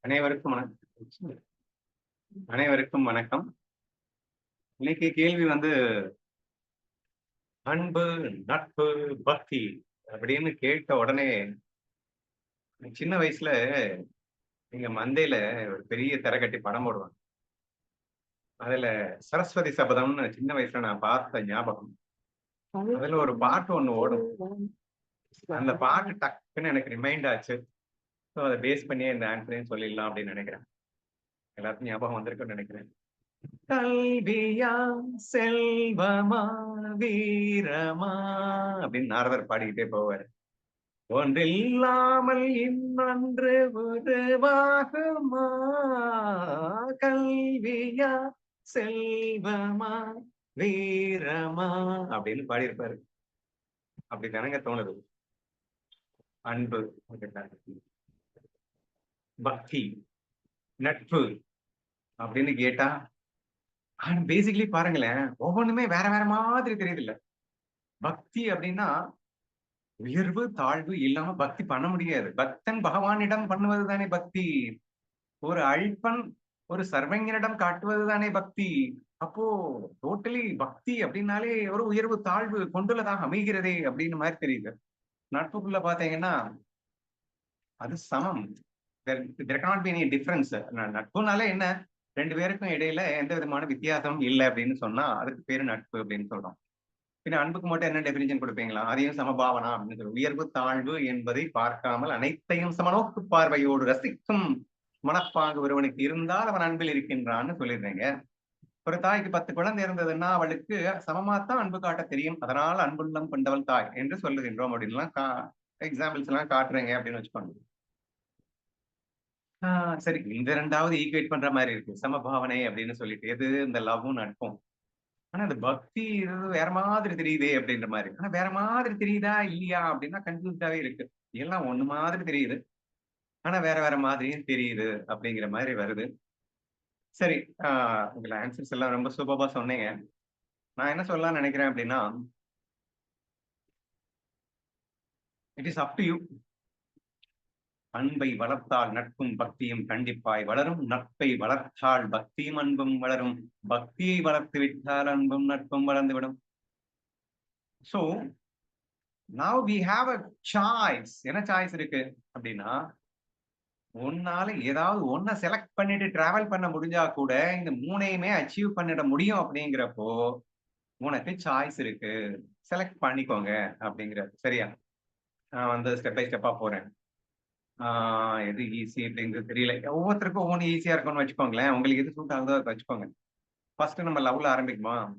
அனைவருக்கும் வணக்கம். அனைவருக்கும் வணக்கம். இன்னைக்கு கேள்வி வந்து அன்பு நட்பு பக்தி அப்படின்னு கேட்ட உடனே சின்ன வயசுல எங்க மந்தையில ஒரு பெரிய தரை கட்டி படம் போடுவாங்க. அதுல சரஸ்வதி சபதம்னு சின்ன வயசுல நான் பார்த்த ஞாபகம். அதுல ஒரு பாட்டு ஒண்ணு ஓடும். அந்த பாட்டு டக்குன்னு எனக்கு ரிமைண்ட் ஆச்சு. ஸோ அதை பேஸ் பண்ணியே இந்த ஆன்சரையும் சொல்லிடலாம் அப்படின்னு நினைக்கிறேன். எல்லாருக்கும் ஞாபகம் வந்திருக்குன்னு நினைக்கிறேன். கல்வியா செல்வமா வீரமா அப்படின்னு நாரதர் பாடிக்கிட்டே போவார். ஒன்றில்லாமல் இன்னொன்று உருவாகுமா? கல்வியா செல்வமா வீரமா அப்படின்னு பாடியிருப்பாரு. அப்படி தானங்க தோணுது. அன்பு பக்தி நட்பு அப்படின்னு கேட்டா பேசிக்கலி பாருங்களேன் ஒவ்வொன்றுமே வேற வேற மாதிரி தெரியுது இல்ல பக்தி அப்படின்னா உயர்வு தாழ்வு இல்லாம பக்தி பண்ண முடியாது. பக்தன் பகவானிடம் பண்ணுவது தானே பக்தி. ஒரு அல்பன் ஒரு சர்வஞனிடம் காட்டுவது தானே பக்தி. அப்போ டோட்டலி பக்தி அப்படின்னாலே ஒரு உயர்வு தாழ்வு கொண்டுள்ளதாக அமைகிறதே அப்படின்னு மாதிரி தெரியுது. நட்புக்குள்ள பாத்தீங்கன்னா அது சமம். There not be any difference நட்புனால என்ன? ரெண்டு பேருக்கும் இடையில எந்த விதமான வித்தியாசமும் இல்லை அப்படின்னு சொன்னா அதுக்கு பேரு நட்பு அப்படின்னு சொல்றோம். பின்ன அன்புக்கு மட்டும் என்ன டெபினிஷன் கொடுப்பீங்களா? அதையும் சமபாவனா அப்படின்னு சொல்லி உயர்வு தாழ்வு என்பதை பார்க்காமல் அனைத்தையும் சமநோக்கு பார்வையோடு ரசிக்கும் மனப்பாங்கு ஒருவனுக்கு இருந்தால் அவன் அன்பில் இருக்கின்றான்னு சொல்லிடுறீங்க. ஒரு தாய்க்கு பத்து குழந்தை இருந்ததுன்னா அவளுக்கு சமமாத்தான் அன்பு காட்ட தெரியும். அதனால அன்புள்ளம் கொண்டவள் தாய் என்று சொல்லுகின்றோம். அப்படின்லாம் எக்ஸாம்பிள்ஸ் எல்லாம் காட்டுறீங்க அப்படின்னு வச்சுக்கோங்க. ஆஹ் சரி. இந்த ரெண்டாவது ஈக்குவேட் பண்ற மாதிரி இருக்கு. சமபாவனை அப்படின்னு சொல்லிட்டு எது இந்த லவ்வும் நட்பும் ஆனா அந்த பக்தி இது வேற மாதிரி தெரியுதே அப்படின்ற மாதிரி. ஆனா வேற மாதிரி தெரியுதா இல்லையா அப்படின்னா கன்ஃபியூஸ்டாவே இருக்கு. எல்லாம் ஒண்ணு மாதிரி தெரியுது. ஆனா வேற வேற மாதிரியும் தெரியுது அப்படிங்கிற மாதிரி வருது. சரி ஆஹ் ஆன்சர்ஸ் எல்லாம் ரொம்ப சூப்பராக சொன்னீங்க. நான் என்ன சொல்லலாம்னு நினைக்கிறேன் அப்படின்னா it is up to you அன்பை வளர்த்தால் நட்பும் பக்தியும் கண்டிப்பாய் வளரும். நட்பை வளர்த்தால் பக்தியும் அன்பும் வளரும். பக்தியை வளர்த்து விட்டால் அன்பும் நட்பும் வளர்ந்துவிடும். So now we have a choice என்ன சாய்ஸ் இருக்கு அப்படின்னா உன்னால ஏதாவது ஒன்ன செலக்ட் பண்ணிட்டு டிராவல் பண்ண முடிஞ்சா கூட இந்த மூணையுமே அச்சீவ் பண்ணிட முடியும் அப்படிங்கிறப்போ உனக்கு சாய்ஸ் இருக்கு. செலக்ட் பண்ணிக்கோங்க அப்படிங்கிறது சரியா? நான் வந்து ஸ்டெப் பை ஸ்டெப்பா போறேன். ஆஹ் எது ஈஸி அப்படிங்கிறது தெரியல. ஒவ்வொருத்தருக்கும் ஒவ்வொன்று ஈஸியா இருக்கும்னு வச்சுக்கோங்களேன். உங்களுக்கு எது சூட் ஆகுதோ அதை வச்சுக்கோங்க. ஃபர்ஸ்ட் நம்ம லவ்ல ஆரம்பிக்குமா?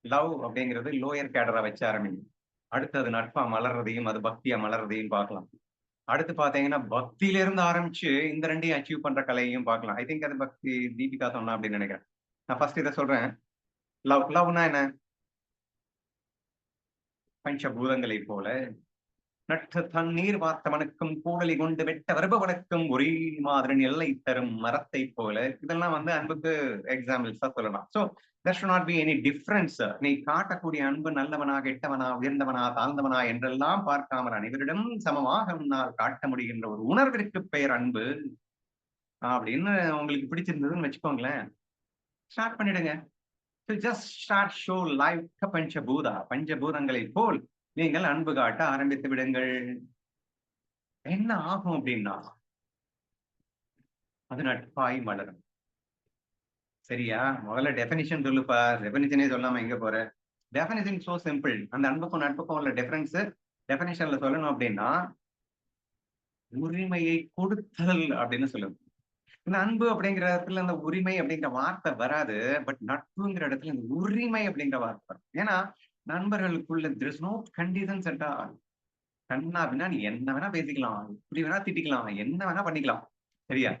லவ் அப்படிங்கிறது லோயர் கேடரா வச்சு ஆரம்பிக்கும். அடுத்தது நட்பா மலர்றதையும் அது பக்தியா மலர்றதையும் பார்க்கலாம். அடுத்து பாத்தீங்கன்னா பக்தியில இருந்து ஆரம்பிச்சு இந்த ரெண்டையும் அச்சீவ் பண்ற கலையையும் பார்க்கலாம். ஐ திங்க் அது பக்தி தீபிகா சொன்னா அப்படின்னு நினைக்கிறேன். நான் ஃபர்ஸ்ட் இதை சொல்றேன். லவ் லவ்னா என்ன? பஞ்சபூதங்களை போல. நட்டு தண்ணீர் பார்த்தவனுக்கும் கூடலி கொண்டு வெட்ட வருபவனுக்கும் ஒரே மாதிரி எல்லை தரும் மரத்தை போல. இதெல்லாம் வந்து அன்புக்கு எக்ஸாம்பிள்ஸா சொல்லலாம். So not be any difference நீ காட்டக்கூடிய அன்பு நல்லவனா கெட்டவனா உயர்ந்தவனா தாழ்ந்தவனா என்றெல்லாம் பார்க்காமல் அனைவரிடம் சமமாக உன்னால் காட்ட முடிகின்ற ஒரு உணர்விற்கு பெயர் அன்பு. அப்படின்னு உங்களுக்கு பிடிச்சிருந்ததுன்னு வச்சுக்கோங்களேன். ஸ்டார்ட் பண்ணிடுங்க. ஜஸ்ட் ஸ்டார்ட் ஷோ லைவ் பஞ்சபூதா பஞ்சபூதங்களை போல் நீங்கள் அன்பு காட்ட ஆரம்பித்து விடுங்கள். என்ன ஆகும் அப்படின்னா? அது நட்பாய் மலரும் சரியா? முதல்ல டெஃபினிஷன் சொல்லுப்பா. டெஃபினிஷனே சொல்லாம எங்க போற? டெஃபினிஷன் சோ சிம்பிள் அந்த அன்புக்கும் நட்புக்கும் உள்ள டிஃபரன்ஸ் டெஃபினிஷன்ல சொல்லணும் அப்படின்னா உரிமையை கொடுத்தல் அப்படின்னு சொல்லுங்க இந்த அன்பு அப்படிங்கிற இடத்துல அந்த உரிமை அப்படிங்கிற வார்த்தை வராது. பட் நட்புங்கிற இடத்துல இந்த உரிமை அப்படிங்கிற வார்த்தை வரும். ஏன்னா நண்பர்களுக்குள்ள திஸ் நோ கண்டிஷன்ஸ் சென்டா கண்ணா அப்படின்னா நீ என்ன வேணா பேசிக்கலாம். இப்படி வேணா திட்டிக்கலாம். என்ன வேணா பண்ணிக்கலாம். சரியா?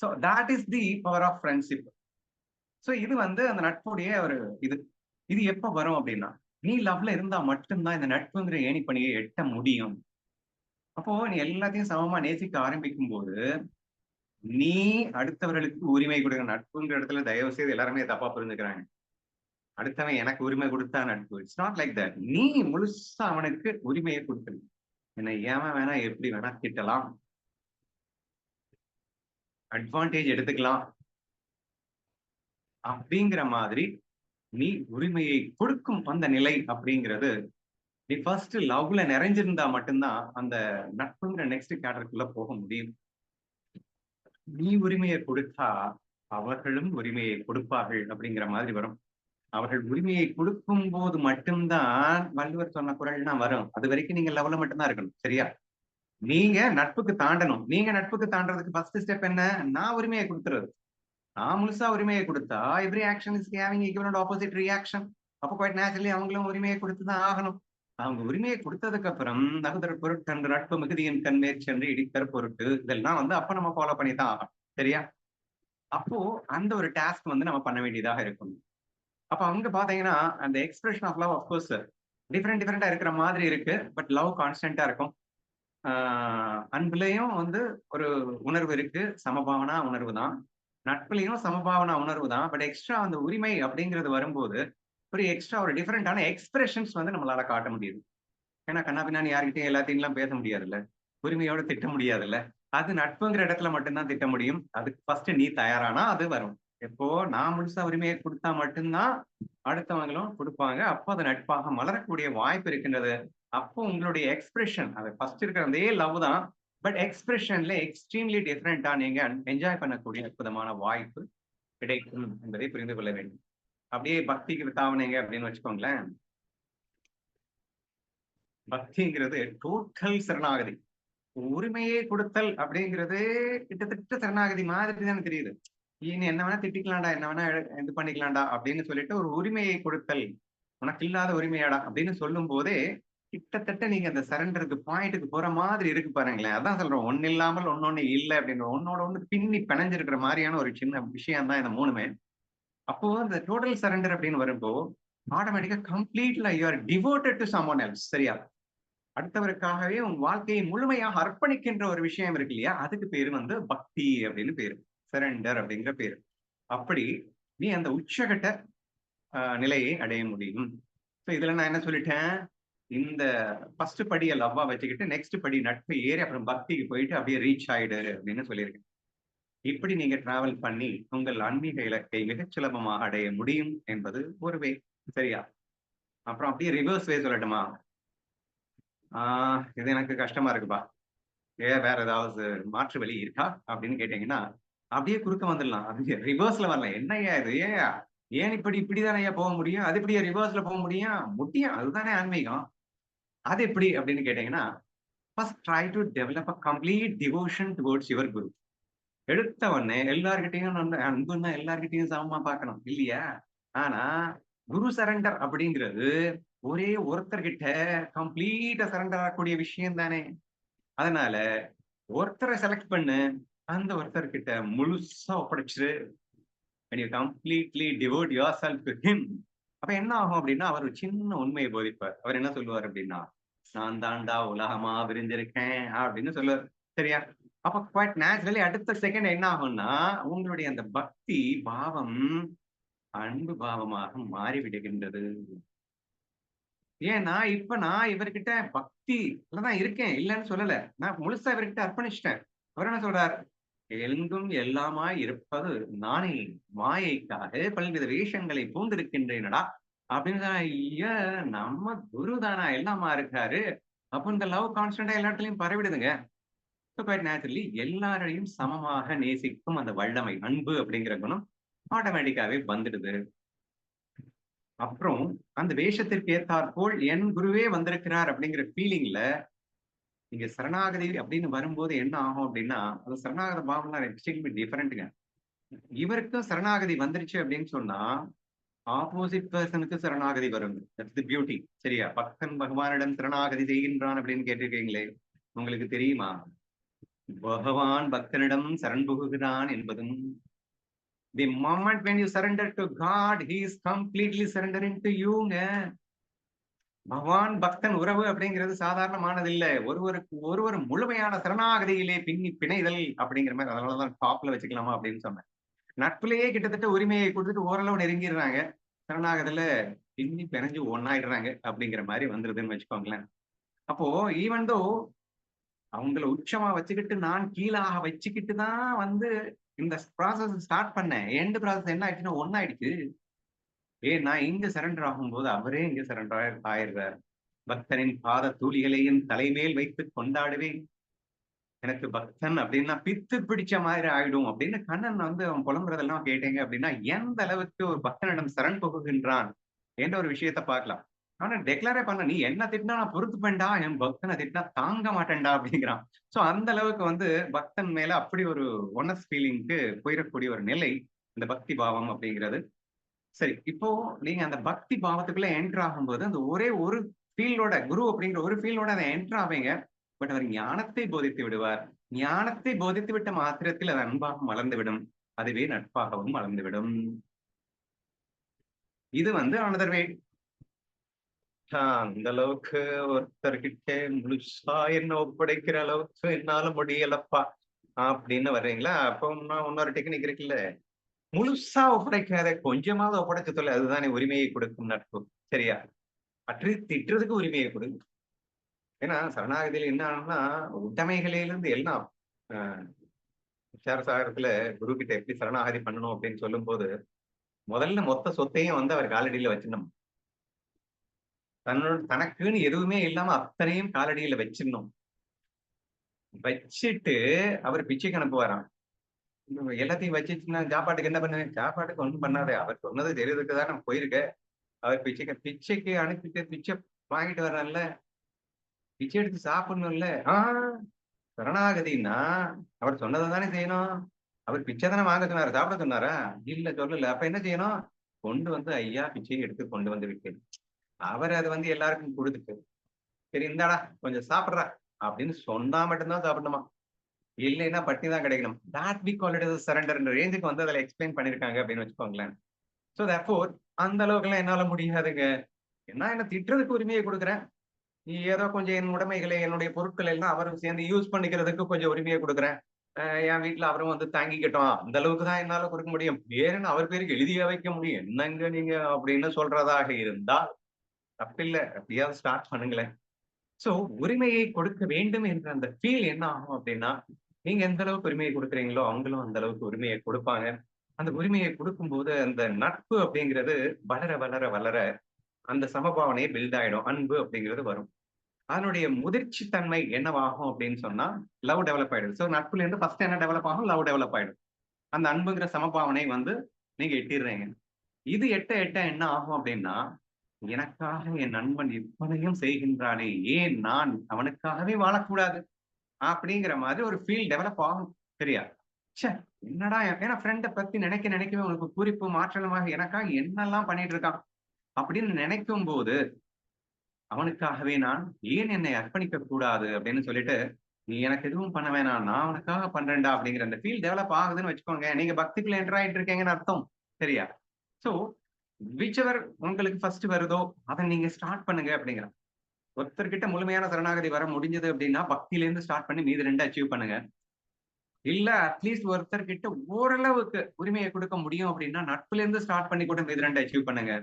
So that is the power of friendship so இது வந்து அந்த நட்புடைய ஒரு இது. இது எப்ப வரும் அப்படின்னா நீ லவ்ல இருந்தா மட்டும்தான் இந்த நட்புங்கிற ஏணி பணியை எட்ட முடியும். அப்போ நீ எல்லாத்தையும் சமமா நேசிக்க ஆரம்பிக்கும் போது நீ அடுத்தவர்களுக்கு உரிமை கொடுக்குற நட்புங்கிற இடத்துல தயவு செய்து எல்லாருமே தப்பா புரிஞ்சுக்கிறாங்க. அடுத்தவன் எனக்கு உரிமை கொடுத்தா நட்பு. இட்ஸ் நாட் லைக் தட் நீ முழுசா அவனுக்கு உரிமையை கொடுக்கணும். என்னை ஏமா வேணா எப்படி வேணா திட்டலாம். அட்வான்டேஜ் எடுத்துக்கலாம். அப்படிங்கிற மாதிரி நீ உரிமையை கொடுக்கும் அந்த நிலை அப்படிங்கிறது நீ ஃபர்ஸ்ட் லவ்ல நிறைஞ்சிருந்தா மட்டும்தான் அந்த நட்புங்கிற நெக்ஸ்ட் கேட்டருக்குள்ள போக முடியும். நீ உரிமையை கொடுத்தா அவர்களும் உரிமையை கொடுப்பார்கள் அப்படிங்கிற மாதிரி வரும். அவர்கள் உரிமையை கொடுக்கும் போது மட்டும்தான் வள்ளுவர் சொன்ன குரல்னா வரும். அது வரைக்கும் நீங்க லெவல்ல மட்டும்தான் இருக்கணும் சரியா? நீங்க நட்புக்கு தாண்டணும். நீங்க நட்புக்கு தாண்டறதுக்கு ஃபர்ஸ்ட் ஸ்டெப் என்ன? நான் உரிமையை கொடுத்துறது நான் முழுசா உரிமையை கொடுத்தா every action is having equivalent opposite reaction அப்போ குவைட் நேச்சுரலி அவங்களும் உரிமையை கொடுத்து தான் ஆகணும் அவங்க உரிமையை கொடுத்ததுக்கு அப்புறம் நகுதர் பொருட்கன்று நட்பு மிகுதியின் கண்மேற்சி என்று இடித்தர் பொருட்டு இதெல்லாம் வந்து அப்ப நம்ம ஃபாலோ பண்ணி தான் ஆகணும் சரியா அப்போ அந்த ஒரு டாஸ்க் வந்து நம்ம பண்ண வேண்டியதாக இருக்கும் அப்ப அவங்க பாத்தீங்கன்னா அந்த expression of love of course different டிஃப்ரெண்டா இருக்கிற மாதிரி இருக்கு பட் லவ் கான்ஸ்டன்டா இருக்கும் ஆஹ் அன்புலயும் வந்து ஒரு உணர்வு இருக்கு சமபாவனா உணர்வு தான் நட்புலையும் சமபாவனா உணர்வு தான். பட் எக்ஸ்ட்ரா அந்த உரிமை அப்படிங்கிறது வரும்போது ஒரு எக்ஸ்ட்ரா ஒரு டிஃப்ரெண்டான எக்ஸ்பிரஷன்ஸ் வந்து நம்மளால காட்ட முடியுது. ஏன்னா கண்ணா பின்னாடி யார்கிட்டயும் எல்லாத்தையும் பேச முடியாதுல்ல. உரிமையோட திட்ட முடியாதுல்ல. அது நட்புங்கிற இடத்துல மட்டும்தான் திட்ட முடியும். அதுக்கு ஃபர்ஸ்ட் நீ தயாரானா அது வரும். எப்போ நான் முழுசா உரிமையை கொடுத்தா மட்டும்தான் அடுத்தவங்களும் கொடுப்பாங்க. அப்போ அது நட்பாக மலரக்கூடிய வாய்ப்பு இருக்கின்றது. அப்போ உங்களுடைய எக்ஸ்பிரஷன் அது ஃபர்ஸ்ட் இருக்கிற அதே லவ் தான். பட் எக்ஸ்பிரஷன்ல எக்ஸ்ட்ரீம்லி டிஃப்ரெண்டா நீங்க என்ஜாய் பண்ணக்கூடிய அற்புதமான வாய்ப்பு கிடைக்கும் என்பதை புரிந்து கொள்ள வேண்டும். அப்படியே பக்திக்கு தாவனீங்க அப்படின்னு வச்சுக்கோங்களேன். பக்திங்கிறது டோட்டல் சரணாகதி. உரிமையே கொடுத்தல் அப்படிங்கிறது கிட்டத்தட்ட சரணாகதி மாதிரி தானே தெரியுது. நீ என்ன வேணா திட்டிக்கலாம்டா என்ன வேணா இது பண்ணிக்கலாம்டா அப்படின்னு சொல்லிட்டு ஒரு உரிமையை கொடுத்தல். உனக்கு இல்லாத உரிமையாடா அப்படின்னு சொல்லும் போதே கிட்டத்தட்ட நீங்க அந்த சரண்டருக்கு பாயிண்ட்டுக்கு போற மாதிரி இருக்கு பாருங்களேன். அதான் சொல்றோம் ஒன்னு இல்லாமல் ஒன்னொன்னு இல்லை அப்படின்ற ஒன்னோட ஒண்ணு பின்னி பிணைஞ்சிருக்கிற மாதிரியான ஒரு சின்ன விஷயம் தான் இந்த மூணுமே. அப்போ அந்த டோட்டல் சரண்டர் அப்படின்னு வரும்போ ஆட்டோமேட்டிக்கா கம்ப்ளீட்ல you're devoted to someone else சரியா? அடுத்தவருக்காகவே உன் வாழ்க்கையை முழுமையாக அர்ப்பணிக்கின்ற ஒரு விஷயம் இருக்கு இல்லையா? அதுக்கு பேரு வந்து பக்தி அப்படின்னு பேரு. சரண்டர் அப்படிங்கிற பேரு. அப்படி நீ அந்த உச்சகட்ட நிலையை அடைய முடியும். ஸோ இதுல நான் என்ன சொல்லிட்டேன்? இந்த ஃபர்ஸ்ட் படியை லவ்வா வச்சுக்கிட்டு நெக்ஸ்ட் படி நட்பு ஏறி அப்புறம் பக்திக்கு போயிட்டு அப்படியே ரீச் ஆயிடு அப்படின்னு சொல்லியிருக்கேன். இப்படி நீங்க டிராவல் பண்ணி உங்கள் ஆன்மீக இலக்கை மிகச் சுலபமாக அடைய முடியும் என்பது ஒரு வே சரியா? அப்புறம் அப்படியே ரிவர்ஸ் வே சொல்லட்டுமா? ஆஹ் இது எனக்கு கஷ்டமா இருக்குப்பா. ஏ வேற ஏதாவது மாற்று வழி இருக்கா அப்படின்னு கேட்டீங்கன்னா அப்படியே குறுக்க வந்துடலாம். அது ரிவர்ஸ்ல வரலாம். என்னையா இது? ஏன்? ஏன் இப்படி இப்படிதானே போக முடியும்? அது இப்படியே ரிவர்ஸ்ல போக முடியும்? முடியும் அதுதானே ஆன்மீகம். அது எப்படி அப்படின்னு கேட்டீங்கன்னா first try to develop a complete devotion towards your guru எடுத்த உடனே எல்லார்கிட்டையும் நம்ம அன்புன்னா எல்லார்கிட்டையும் சமமா பார்க்கணும். இல்லையா? ஆனா குரு சரண்டர் அப்படிங்கிறது ஒரே ஒருத்தர்கிட்ட கம்ப்ளீட்டா சரண்டர் ஆகக்கூடிய விஷயம் தானே. அதனால ஒருத்தரை செலக்ட் பண்ணு அந்த ஒருத்தர்கிட்ட முழுசா ஒப்படைச்சிரு. Completely devote yourself him அப்ப என்ன ஆகும் அப்படின்னா அவர் ஒரு சின்ன உண்மையை போதிப்பார். அவர் என்ன சொல்லுவார் அப்படின்னா நான் தாண்டா உலகமா விரிஞ்சிருக்கேன் அப்படின்னு சொல்லுவார். சரியா? அப்ப குவாய்ட் நேச்சுரலி அடுத்த செகண்ட் என்ன ஆகும்னா உங்களுடைய அந்த பக்தி பாவம் அன்பு பாவமாக மாறிவிடுகின்றது. ஏன்னா இப்ப நான் இவர்கிட்ட பக்தி தான் இருக்கேன் இல்லைன்னு சொல்லல. நான் முழுசா இவர்கிட்ட அர்ப்பணிச்சிட்டேன். அவர் என்ன சொல்றார்? எங்கும் எல்லாமாய் இருப்பது நானே மாயைக்காக பல்வித வேஷங்களை பூந்திருக்கின்றேனடா அப்படின்னு ஐயா நம்ம குரு தானா எல்லாமா இருக்காரு. அப்போ இந்த லவ் கான்ஸ்டன்டா எல்லா இடத்துலயும் பரவிடுதுங்க. நேச்சுரலி எல்லாரையும் சமமாக நேசிக்கும் அந்த வல்லமை அன்பு அப்படிங்கிற குணம் ஆட்டோமேட்டிக்காவே வந்துடுது. அப்புறம் அந்த வேஷத்திற்கு ஏற்றாற்போல் என் குருவே வந்திருக்கிறார் அப்படிங்கிற ஃபீலிங்ல நீங்க சரணாகதி அப்படின்னு வரும்போது என்ன ஆகும் அப்படின்னா அந்த சரணாகத பாவம்லாம் எக்ஸ்ட்ரீம்லி டிஃபரெண்ட்டுங்க இவருக்கும் சரணாகதி வந்துருச்சு அப்படின்னு சொன்னா ஆப்போசிட் பர்சனுக்கு சரணாகதி வரும். தட்ஸ் பியூட்டி சரியா? பக்தன் பகவானிடம் சரணாகதி செய்கின்றான் அப்படின்னு கேட்டிருக்கீங்களே? உங்களுக்கு தெரியுமா? பகவான் பக்தனிடம் சரண் புகுகிறான் என்பதும் the moment when you surrender to God he is completely surrendering to யூங்க பகவான் பக்தன் உறவு அப்படிங்கிறது சாதாரணமானது இல்லை ஒருவருக்கு ஒருவர் முழுமையான சரணாகதியிலே பின்னி பிணைதல் அப்படிங்கிற மாதிரி அதனாலதான் டாப்ல வச்சுக்கலாமா அப்படின்னு சொன்னேன். நட்புலயே கிட்டத்தட்ட உரிமையை கொடுத்துட்டு ஓரளவு நெருங்கிடுறாங்க. சரணாகதியில பின்னி பிணைஞ்சு ஒன்னாயிடுறாங்க அப்படிங்கிற மாதிரி வந்துருதுன்னு வச்சுக்கோங்களேன். அப்போ ஈவன் தோ அவங்கள உச்சமா வச்சுக்கிட்டு நான் கீழாக வச்சுக்கிட்டு தான் வந்து இந்த ப்ராசஸ் ஸ்டார்ட் பண்ணேன். எண்டு ப்ராசஸ் என்ன ஆயிடுச்சுன்னா ஒன்னாயிடுச்சு ஏ நான் இங்க சரண்டர் ஆகும்போது அவரே இங்க சரண்டர் ஆயிடுறார். பக்தனின் பாத தூளிகளையும் தலைமேல் வைத்து கொண்டாடுவேன். எனக்கு பக்தன் அப்படின்னா பித்து பிடிச்ச மாதிரி ஆயிடும் அப்படின்னு கண்ணன் வந்து அவன் புலம்புறதெல்லாம் கேட்டீங்க அப்படின்னா எந்த அளவுக்கு ஒரு பக்தனிடம் சரண் புகுகின்றான்? என்ற ஒரு விஷயத்த பார்க்கலாம். ஆனா டெக்ளரே பண்ண நீ என்ன திட்டினா நான் பொறுத்துப்பேன்டா என் பக்தனை திட்டினா தாங்க மாட்டேன்டா அப்படிங்கிறான். சோ அந்த அளவுக்கு வந்து பக்தன் மேல அப்படி ஒரு ஒனஸ் ஃபீலிங்க்கு போயிடக்கூடிய ஒரு நிலை இந்த பக்தி பாவம் அப்படிங்கிறது. சரி இப்போ நீங்க அந்த பக்தி பாவத்துக்குள்ள என்டர் ஆகும்போது அந்த ஒரே ஒரு ஃபீல்டோட குரு அப்படிங்கிற ஒரு ஃபீல்டோட அதை என்டர் ஆவீங்க. பட் அவர் ஞானத்தை போதித்து விடுவார். ஞானத்தை போதித்து விட்ட மாத்திரத்தில் அது அன்பாக மலர்ந்துவிடும் அதுவே நட்பாகவும் மலர்ந்துவிடும் இது வந்து ஆனதர் வே அந்த அளவுக்கு ஒருத்தர்கிட்ட முழுசா என்ன ஒப்படைக்கிற அளவுக்கு என்னால முடியலப்பா அப்படின்னு வர்றீங்களா? அப்போ இன்னொரு டெக்னிக் இருக்குல்ல. முழுசா ஒப்படைக்காத கொஞ்சமாவது ஒப்படைச்சு சொல்ல அதுதானே உரிமையை கொடுக்கும் நட்பு. சரியா? அற்று திட்டுறதுக்கு உரிமையை கொடுக்கும் ஏன்னா சரணாகதியில என்ன ஆகும்னா உடைமைகளிலிருந்து எல்லாம் விசாரசாகரத்துல குரு கிட்ட எப்படி சரணாகதி பண்ணணும் அப்படின்னு சொல்லும் போது முதல்ல மொத்த சொத்தையும் வந்து அவர் காலடியில வச்சிடணும். தன்னோட தனக்குன்னு எதுவுமே இல்லாம அத்தனையும் காலடியில வச்சிடணும். வச்சுட்டு அவர் பிச்சைக்கு அனுப்புவாராம் எல்லாத்தையும் வச்சுச்சுன்னா சாப்பாட்டுக்கு என்ன பண்ணுவேன் சாப்பாட்டுக்கு ஒண்ணும் பண்ணாதே. அவர் சொன்னது தெரியுதுக்கு தான் நான் போயிருக்கேன் அவர் பிச்சைக்கு பிச்சைக்கு அனுப்பிட்டு பிச்சை வாங்கிட்டு வர்றான்ல. பிச்சை எடுத்து சாப்பிடணும்ல? ஆஹ் சரணாகதின்னா அவர் சொன்னதை தானே செய்யணும். அவர் பிச்சை தானே வாங்க சொன்னாரு. சாப்பிட சொன்னாரா? இல்ல சொல்லல. அப்ப என்ன செய்யணும்? கொண்டு வந்து ஐயா பிச்சையை எடுத்து கொண்டு வந்து விட்டேன். அவர் அது வந்து எல்லாருக்கும் கொடுத்துட்டு சரி இந்தாடா கொஞ்சம் சாப்பிட்றா அப்படின்னு சொன்னா மட்டும்தான் சாப்பிடணுமா? இல்லைன்னா பட்டி தான் கிடைக்கணும். That we call it surrender ரேஞ்சுக்கு வந்து அதில் எக்ஸ்பிளைன் பண்ணிருக்காங்க அப்படின்னு வச்சுக்கோங்களேன். ஸோ தோர் அந்த அளவுக்குலாம் என்னால் என்னால முடியாதுங்க. என்ன என்ன திட்டுறதுக்கு உரிமையை கொடுக்குறேன்? ஏதோ கொஞ்சம் என் உடைமைகளை என்னுடைய பொருட்கள் எல்லாம் அவரும் சேர்ந்து யூஸ் பண்ணிக்கிறதுக்கு கொஞ்சம் உரிமையை கொடுக்குறேன். என் வீட்டுல அவரும் வந்து தாங்கிக்கிட்டோம். அந்த அளவுக்கு தான் என்னால கொடுக்க முடியும். பேருன்னு அவர் பேருக்கு எழுதிய வைக்க முடியும். என்னங்க நீங்க அப்படின்னு சொல்றதாக இருந்தால் தப்பில்லை. அப்படியாவது ஸ்டார்ட் பண்ணுங்களேன். சோ உரிமையை கொடுக்க வேண்டும் என்ற அந்த ஃபீல் என்ன ஆகும் அப்படின்னா நீங்க எந்த அளவுக்கு உரிமையை கொடுக்குறீங்களோ அவங்களும் அந்த அளவுக்கு உரிமையை கொடுப்பாங்க. அந்த உரிமையை கொடுக்கும்போது அந்த நட்பு அப்படிங்கிறது வளர வளர வளர அந்த சமபாவனையை பில்ட் ஆயிடும். அன்பு அப்படிங்கிறது வரும். அதனுடைய முதிர்ச்சி தன்மை என்னவாகும் அப்படின்னு சொன்னா லவ் டெவலப் ஆயிடும். ஸோ நட்புல இருந்து ஃபர்ஸ்ட் என்ன டெவலப் ஆகும்? லவ் டெவலப் ஆயிடும். அந்த அன்புங்கிற சமபாவனை வந்து நீங்க எட்டிடுறீங்க. இது எட்ட எட்ட என்ன ஆகும் அப்படின்னா எனக்காக என் நண்பன் இத்தனையும் செய்கின்றானே ஏன் நான் அவனுக்காகவே வாழக்கூடாது? அப்படிங்கிற மாதிரி ஒரு ஃபீல் டெவலப் ஆகும். சரியா? சே என்னடா ஏன்னா ஃப்ரெண்டை பத்தி நினைக்க நினைக்கவே உனக்கு குறிப்பு மாற்றலமாக எனக்காக என்னெல்லாம் பண்ணிட்டு இருக்கான்? அப்படின்னு நினைக்கும் போது அவனுக்காகவே நான் ஏன் என்னை அர்ப்பணிக்க கூடாது அப்படின்னு சொல்லிட்டு நீ எனக்கு எதுவும் பண்ண வேணாம் நான் அவனுக்காக பண்றேன்டா அப்படிங்கிற அந்த ஃபீல் டெவலப் ஆகுதுன்னு வச்சுக்கோங்க. நீங்க பக்திக்குள்ள என்டர் ஆயிட்டு இருக்கீங்கன்னு அர்த்தம் சரியா? சோ விச்சவர் உங்களுக்கு ஃபர்ஸ்ட் வருதோ அதை நீங்க ஸ்டார்ட் பண்ணுங்க அப்படிங்கிற. ஒருத்தர்கிட்ட முழுமையான சரணாகதி வர முடிஞ்சது அப்படின்னா பக்தியில இருந்து ஸ்டார்ட் பண்ணி மீது ரெண்டு அச்சீவ் பண்ணுங்க. இல்ல அட்லீஸ்ட் ஒருத்தர் கிட்ட ஓரளவுக்கு உரிமையை கொடுக்க முடியும் அப்படின்னா நட்புல இருந்து ஸ்டார்ட் பண்ணி கூட மீது ரெண்டு அச்சீவ் பண்ணுங்க.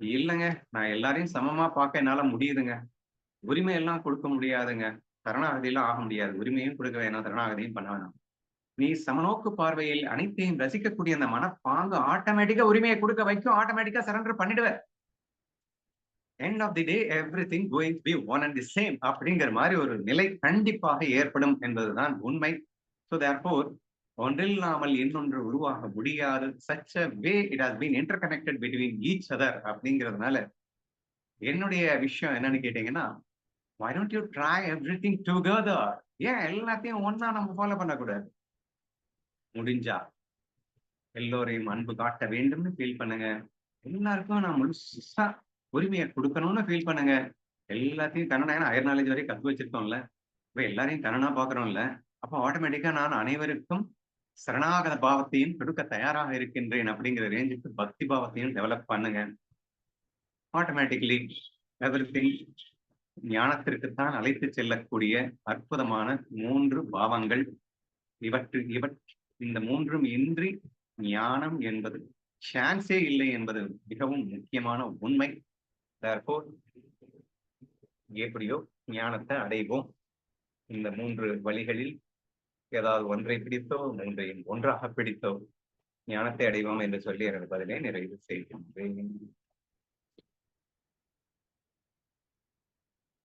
இல்லைங்க. நான் எல்லாரையும் சமமா பார்க்க என்னால முடியுதுங்க. உரிமை எல்லாம் கொடுக்க முடியாதுங்க. சரணாகதியெல்லாம் ஆக முடியாது. உரிமையும் கொடுக்க வேணாம் சரணாகதியும் பண்ண வேணாம். நீ சமநோக்கு பார்வையில் அனைத்தையும் ரசிக்கக்கூடிய அந்த மனப்பாங்கு ஆட்டோமேட்டிக்கா உரிமையை கொடுக்க வைக்கும். ஆட்டோமேட்டிக்கா சரண்டர் பண்ணிடுவேன் end of the day everything going be one and the same அப்படிங்கிற மாதிரி ஒரு நிலை கண்டிப்பாக ஏற்படும் என்பதுதான் உண்மை. ஸோ தேர்ஃபோர் ஒன்றில்லாமல் இன்னொன்று உருவாக முடியாது. Such a way it has been interconnected between each other அப்படிங்கிறதுனால என்னுடைய விஷயம் என்னன்னு கேட்டீங்கன்னா why don't you try everything together ஏன் எல்லாத்தையும் ஒன்னா நம்ம ஃபாலோ பண்ணக்கூடாது? முடிஞ்சா? எல்லோரையும் அன்பு காட்ட வேண்டும்னு ஃபீல் பண்ணுங்க. எல்லாருக்கும் நான் முழுசா உரிமையை கொடுக்கணும்னு ஃபீல் பண்ணுங்க. எல்லாத்தையும் கண்ணனா ஏன்னா ஹையர் நாலேஜ் வரைக்கும் கத்து வச்சிருக்கோம்ல. இப்போ எல்லாரையும் கண்ணனா பாக்குறோம்ல. அப்போ ஆட்டோமேட்டிக்கா நான் அனைவருக்கும் சரணாகத பாவத்தையும் கொடுக்க தயாராக இருக்கின்றேன் அப்படிங்கிற ரேஞ்சுக்கு பக்தி பாவத்தையும் டெவலப் பண்ணுங்க. ஆட்டோமேட்டிக்லி எவ்ரி திங் ஞானத்திற்குத்தான் அழைத்து செல்லக்கூடிய அற்புதமான மூன்று பாவங்கள். இவற்று இவற் இந்த மூன்றும் இன்றி ஞானம் என்பது சான்ஸே இல்லை என்பது மிகவும் முக்கியமான உண்மை. எப்படியோ ஞானத்தை அடைவோம். இந்த மூன்று வழிகளில் ஏதாவது ஒன்றை பிடித்தோ மூன்றையும் ஒன்றாக பிடித்தோ ஞானத்தை அடைவோம் என்று சொல்லி எனது பதிலை நிறைவு செய்கின்றேன்.